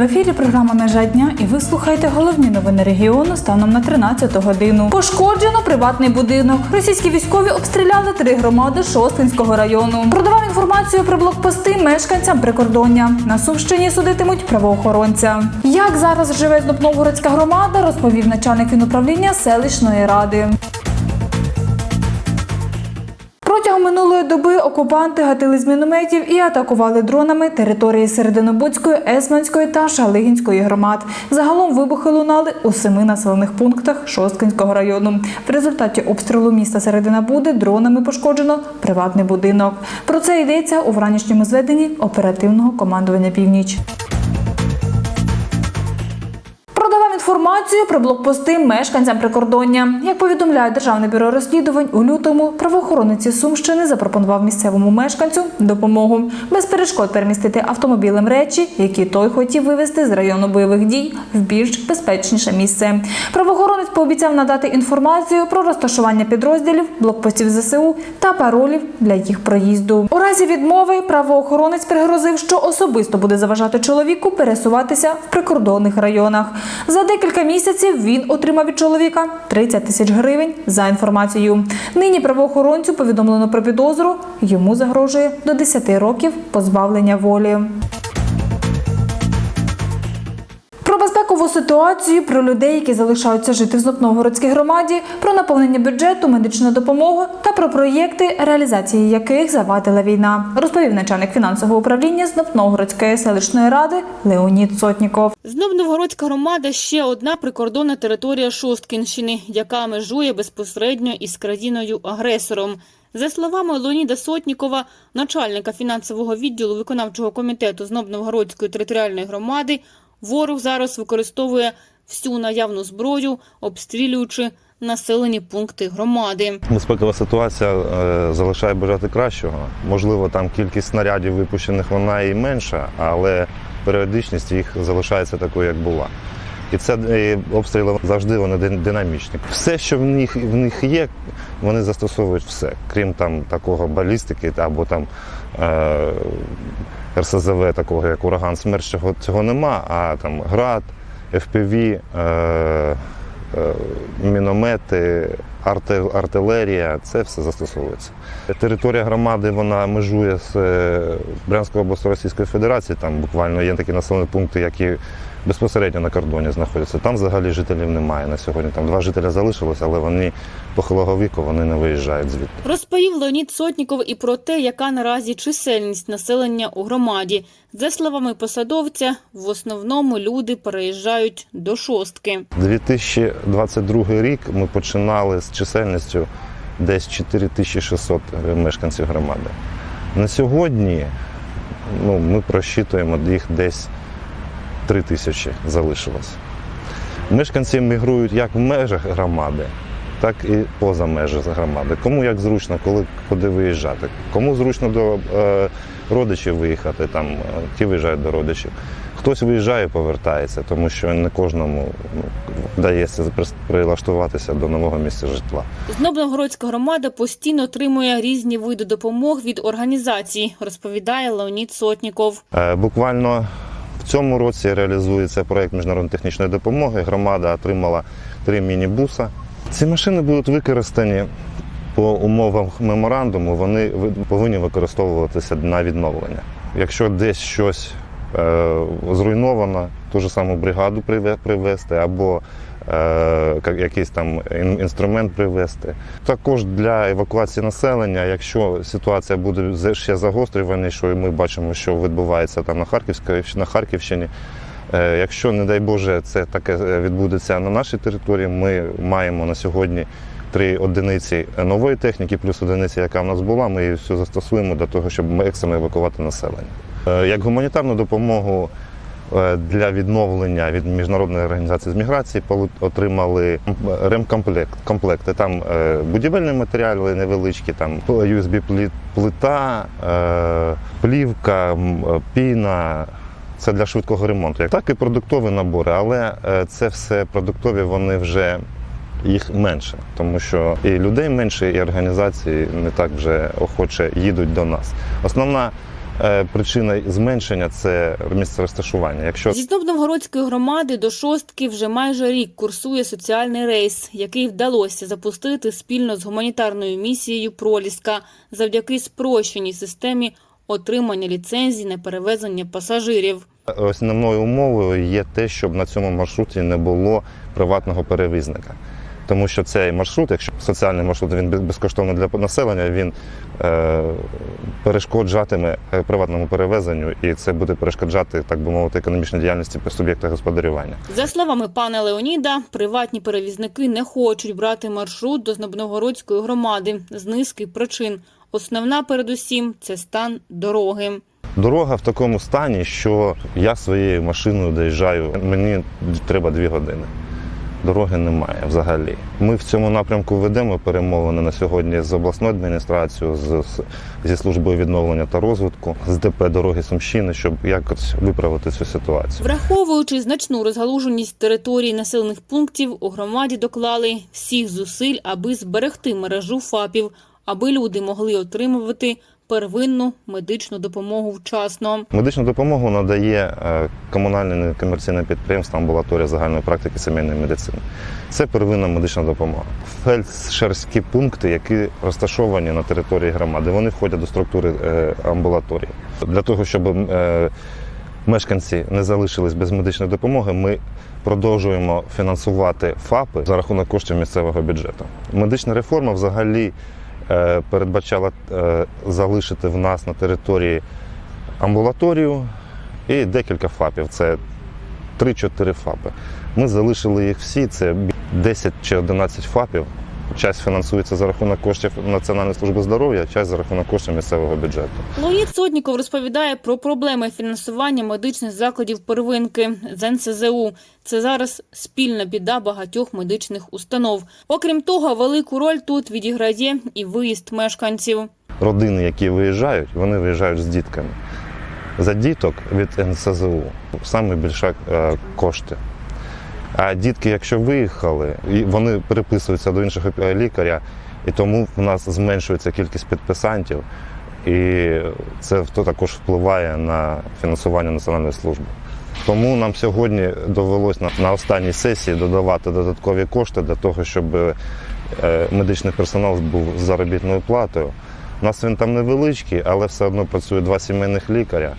В ефірі програма Межа дня і ви слухаєте головні новини регіону станом на 13 годину. Пошкоджено приватний будинок. Російські військові обстріляли три громади Шосткинського району. Продавав інформацію про блокпости мешканцям прикордоння. На Сумщині судитимуть правоохоронця. Як зараз живе Знопновгородська громада, розповів начальник фінуправління селищної ради. Протягом минулої доби окупанти гатили з мінометів і атакували дронами території Серединобудської, Есманської та Шалигінської громад. Загалом вибухи лунали у семи населених пунктах Шосткинського району. В результаті обстрілу міста Середина Буди дронами пошкоджено приватний будинок. Про це йдеться у вранішньому зведенні оперативного командування Північ. Інформацію про блокпости мешканцям прикордоння. Як повідомляє Державне бюро розслідувань, у лютому правоохоронець Сумщини запропонував місцевому мешканцю допомогу без перешкод перемістити автомобілем речі, які той хотів вивезти з району бойових дій в більш безпечніше місце. Правоохоронець пообіцяв надати інформацію про розташування підрозділів, блокпостів ЗСУ та паролів для їх проїзду. У разі відмови правоохоронець пригрозив, що особисто буде заважати чоловіку пересуватися в прикордонних районах. За декілька місяців він отримав від чоловіка 30 тисяч гривень за інформацію. Нині правоохоронцю повідомлено про підозру. Йому загрожує до 10 років позбавлення волі. Про ситуацію, про людей, які залишаються жити в Знопновгородській громаді, про наповнення бюджету, медичну допомогу та про проєкти, реалізації яких завадила війна, розповів начальник фінансового управління Знопновгородської селищної ради Леонід Сотніков. Знобновгородська громада ще одна прикордонна територія Шосткінщини, яка межує безпосередньо із країною-агресором. За словами Леоніда Сотнікова, начальника фінансового відділу виконавчого комітету Знов Новгородської територіальної громади, ворог зараз використовує всю наявну зброю, обстрілюючи населені пункти громади. Безпекова ситуація е, залишає бажати кращого. Можливо, там кількість снарядів випущених вона і менша, але періодичність їх залишається такою, як була. І це е, обстріли завжди вони дин- динамічні. Все, що в них в них є, вони застосовують все, крім там такого балістики або там е, РСЗВ, такого як ураган смерч, цього, цього нема. А там град, FPV, е, е, міномети, артилерія це все застосовується. Територія громади вона межує з е, Брянською областю Російської Федерації. Там буквально є такі населені пункти, які безпосередньо на кордоні знаходяться. Там взагалі жителів немає на сьогодні. Там два жителя залишилося, але вони похилого віку вони не виїжджають звідти. Розповів Леонід Сотніков і про те, яка наразі чисельність населення у громаді. За словами посадовця, в основному люди переїжджають до шостки. 2022 рік ми починали з чисельністю десь 4600 мешканців громади. На сьогодні ну, ми просчитуємо їх десь 3 тисячі залишилось. Мешканці мігрують як в межах громади, так і поза межі громади. Кому як зручно, коли куди виїжджати. Кому зручно до е, родичів виїхати, там е, ті виїжджають до родичів. Хтось виїжджає, повертається, тому що не кожному ну, вдається прилаштуватися до нового місця житла. Знов Новгородська громада постійно отримує різні види допомог від організацій, розповідає Леонід Сотніков. Е, Буквально цьому році реалізується проект міжнародної технічної допомоги. Громада отримала три міні-буса. Ці машини будуть використані по умовам меморандуму. Вони повинні використовуватися на відновлення. Якщо десь щось е, зруйновано, ту ж саму бригаду приве- привезти або якийсь там інструмент привезти. Також для евакуації населення, якщо ситуація буде ще загострюванішою, ми бачимо, що відбувається там на Харківській на Харківщині. Е, Якщо, не дай Боже, це таке е, відбудеться на нашій території, ми маємо на сьогодні три одиниці нової техніки, плюс одиниця, яка в нас була. Ми її всю застосуємо для того, щоб екстрено евакувати населення. Е, Як гуманітарну допомогу е, для відновлення від міжнародної організації з міграції отримали ремкомплект комплекти. Там е, будівельні матеріали невеличкі, там USB плита, е, плівка, е, піна. Це для швидкого ремонту. Так і продуктові набори, але е, це все продуктові, вони вже їх менше, тому що і людей менше, і організації не так вже охоче їдуть до нас. Основна е, причина зменшення це місце розташування. Якщо Зі Знобновгородської громади до шостки вже майже рік курсує соціальний рейс, який вдалося запустити спільно з гуманітарною місією Проліска завдяки спрощеній системі отримання ліцензій на перевезення пасажирів. Основною умовою є те, щоб на цьому маршруті не було приватного перевізника. Тому що цей маршрут, якщо соціальний маршрут він без- безкоштовний для населення, він е, перешкоджатиме е, приватному перевезенню, і це буде перешкоджати, так би мовити, економічній діяльності суб'єкта господарювання. За словами пана Леоніда, приватні перевізники не хочуть брати маршрут до Знобновгородської громади з низки причин. Основна, передусім, це стан дороги. Дорога в такому стані, що я своєю машиною доїжджаю. Мені треба дві години. Дороги немає взагалі. Ми в цьому напрямку ведемо перемовини на сьогодні з обласною адміністрацією, з, зі службою відновлення та розвитку, з ДП дороги Сумщини, щоб якось виправити цю ситуацію. Враховуючи значну розгалуженість територій населених пунктів, у громаді доклали всіх зусиль, аби зберегти мережу ФАПів, аби люди могли отримувати первинну медичну допомогу вчасно. Медичну допомогу надає е, комунальне некомерційне підприємство амбулаторія загальної практики сімейної медицини. Це первинна медична допомога. Фельдшерські пункти, які розташовані на території громади, вони входять до структури е, амбулаторії. Для того, щоб е, мешканці не залишились без медичної допомоги, ми продовжуємо фінансувати ФАПи за рахунок коштів місцевого бюджету. Медична реформа взагалі передбачала е, залишити в нас на території амбулаторію і декілька ФАПів. Це 3-4 ФАПи. Ми залишили їх всі, це 10 чи 11 ФАПів. Часть фінансується за рахунок коштів Національної служби здоров'я, часть за рахунок коштів місцевого бюджету. Леонід Сотніков розповідає про проблеми фінансування медичних закладів первинки з НСЗУ. Це зараз спільна біда багатьох медичних установ. Окрім того, велику роль тут відіграє і виїзд мешканців. Родини, які виїжджають, вони виїжджають з дітками. За діток від НСЗУ саме більше е, кошти. А дітки, якщо виїхали, вони переписуються до іншого лікаря, і тому в нас зменшується кількість підписантів, і це також впливає на фінансування національної служби. Тому нам сьогодні довелось на, останній сесії додавати додаткові кошти для того, щоб е, медичний персонал був заробітною платою. У нас він там невеличкий, але все одно працює два сімейних лікаря.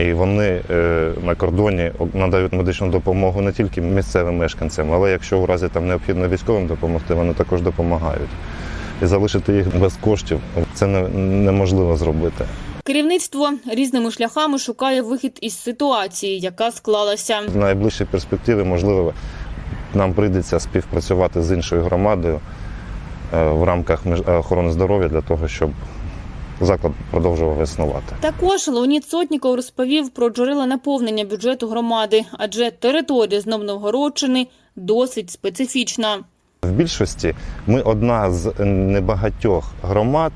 І вони е, на кордоні надають медичну допомогу не тільки місцевим мешканцям, але якщо у разі там необхідно військовим допомогти, вони також допомагають. І залишити їх без коштів це неможливо зробити. Керівництво різними шляхами шукає вихід із ситуації, яка склалася. В найближчій перспективі, можливо, нам прийдеться співпрацювати з іншою громадою е, в рамках е, охорони здоров'я для того, щоб заклад продовжував існувати. Також Леонід Сотніков розповів про джерела наповнення бюджету громади, адже територія знов Знобновгородщини досить специфічна. В більшості ми одна з небагатьох громад,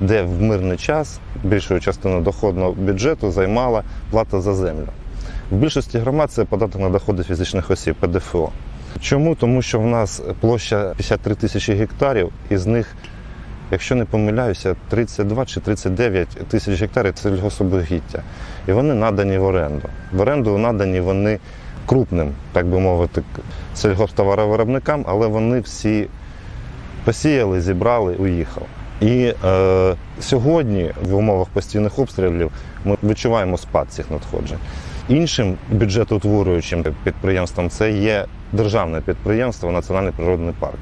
де в мирний час більшою частиною доходного бюджету займала плата за землю. В більшості громад це податок на доходи фізичних осіб, ПДФО. Чому? Тому що в нас площа 53 тисячі гектарів, із них, якщо не помиляюся, 32 чи 39 тисяч гектарів це сільгособогіття. І вони надані в оренду. В оренду надані вони крупним, так би мовити, сільгосптоваровиробникам, але вони всі посіяли, зібрали, уїхали. І е, сьогодні, в умовах постійних обстрілів, ми відчуваємо спад цих надходжень. Іншим бюджетоутворюючим підприємством це є державне підприємство Національний природний парк.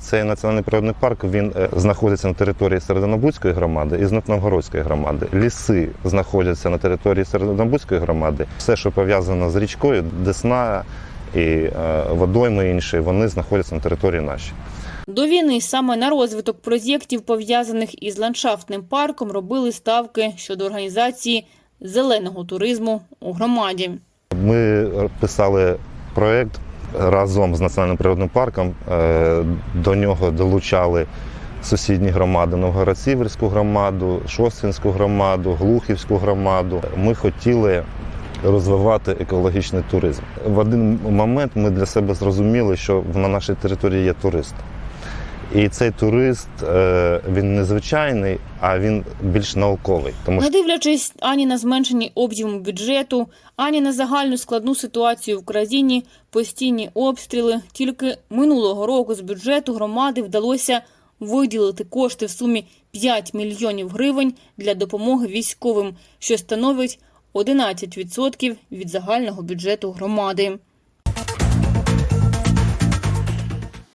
Цей національний природний парк він е, знаходиться на території Серединобудської громади і Знатновгородської громади. Ліси знаходяться на території Серединобудської громади. Все, що пов'язано з річкою, Десна і е, водойми інші, вони знаходяться на території нашій. До війни саме на розвиток проєктів, пов'язаних із ландшафтним парком, робили ставки щодо організації зеленого туризму у громаді. Ми писали проєкт разом з Національним природним парком. Е, До нього долучали сусідні громади Новгород-Сіверську громаду, Шостинську громаду, Глухівську громаду. Ми хотіли розвивати екологічний туризм. В один момент ми для себе зрозуміли, що на нашій території є туристи. І цей турист е, він не звичайний, а він більш науковий. Тому Не дивлячись ані на зменшені об'єму бюджету, ані на загальну складну ситуацію в країні, постійні обстріли. Тільки минулого року з бюджету громади вдалося виділити кошти в сумі 5 мільйонів гривень для допомоги військовим, що становить 11% від загального бюджету громади.